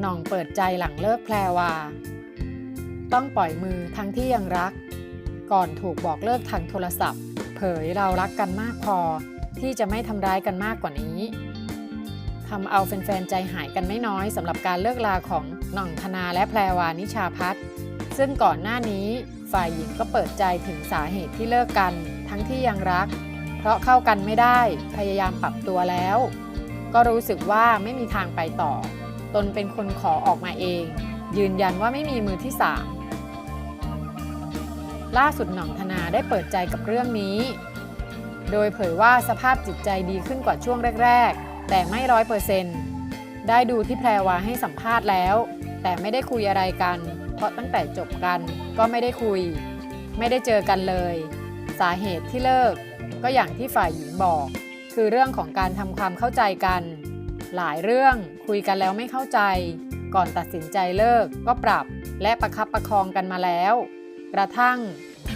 หน่องเปิดใจหลังเลิกแพรวา ต้องปล่อยมือทั้งที่ยังรัก ก่อนถูกบอกเลิกทางโทรศัพท์ เผยเรารักกันมากพอ ที่จะไม่ทำร้ายกันมากกว่านี้ทำเอาแฟนๆใจหายกันไม่น้อยสำหรับการเลิกลาของหน่องธนาและแพรวานิชาพัฒน์ซึ่งก่อนหน้านี้ฝ่ายหญิงก็เปิดใจถึงสาเหตุที่เลิกกัน ทั้งที่ยังรัก เพราะเข้ากันไม่ได้พยายามปรับตัวแล้ว ก็รู้สึกว่าไม่มีทางไปต่อ ตนเป็นคนขอออกมาเอง ยืนยันว่าไม่มีมือที่สามล่าสุดหน่องธนาได้เปิดใจกับเรื่องนี้ โดยเผยว่าสภาพจิตใจดีขึ้นกว่าช่วงแรก ๆ แต่ไม่ร้อยเปอร์เซนต์ได้ดูที่แพรวาให้สัมภาษณ์แล้ว แต่ไม่ได้คุยอะไรกัน เพราะตั้งแต่จบกันก็ไม่ได้คุย ไม่ได้เจอกันเลย สาเหตุที่เลิก ก็อย่างที่ฝ่ายหญิงบอก คือเรื่องของการทำความเข้าใจกัน หลายเรื่องคุยกันแล้วไม่เข้าใจ ก่อนตัดสินใจเลิกก็ปรับและประคับประคองกันมาแล้ว กระทั่ง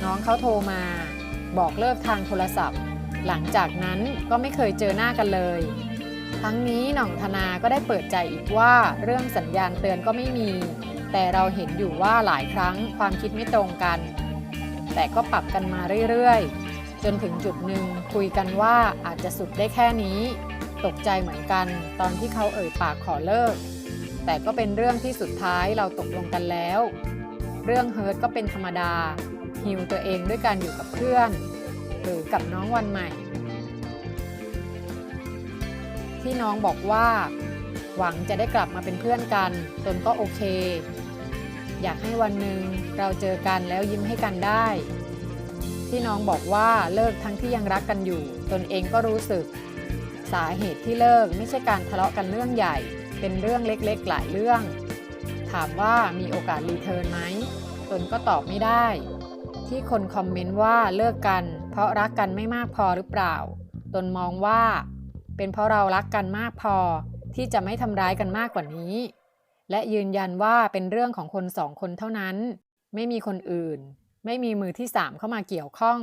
น้องเขาโทรมา บอกเลิกทางโทรศัพท์ หลังจากนั้นก็ไม่เคยเจอหน้ากันเลย ทั้งนี้หน่องธนาก็ได้เปิดใจอีกว่าเรื่องสัญญาณเตือนก็ไม่มี แต่เราเห็นอยู่ว่าหลายครั้งความคิดไม่ตรงกัน แต่ก็ปรับกันมาเรื่อยๆ จนถึงจุดหนึ่งคุยกันว่าอาจจะสุดได้แค่นี้ ตกใจเหมือนกัน ตอนที่เขาเอ่ยปากขอเลิก แต่ก็เป็นเรื่องที่สุดท้ายเราตกลงกันแล้ว เรื่องเฮิร์ตก็เป็นธรรมดาฮิวตัวเองด้วยการอยู่กับเพื่อน หรือกับน้องวันใหม่ ที่น้องบอกว่า หวังจะได้กลับมาเป็นเพื่อนกันตนก็โอเค อยากให้วันหนึ่งเราเจอกันแล้วยิ้มให้กันได้ที่น้องบอกว่าเลิกทั้งที่ยังรักกันอยู่ ตนเองก็รู้สึก สาเหตุที่เลิกไม่ใช่การทะเลาะกันเรื่องใหญ่ เป็นเรื่องเล็กๆ หลายเรื่อง ถามว่ามีโอกาสรีเทิร์นไหมตนก็ตอบไม่ได้ ที่คนคอมเมนต์ว่าเลิกกัน เพราะรักกันไม่มากพอหรือเปล่า ตนมองว่า เป็นเพราะเรารักกันมากพอ ที่จะไม่ทำร้ายกันมากกว่านี้ และยืนยันว่าเป็นเรื่องของคนสองคนเท่านั้น ไม่มีคนอื่น ไม่มีมือที่สามเข้ามาเกี่ยวข้อง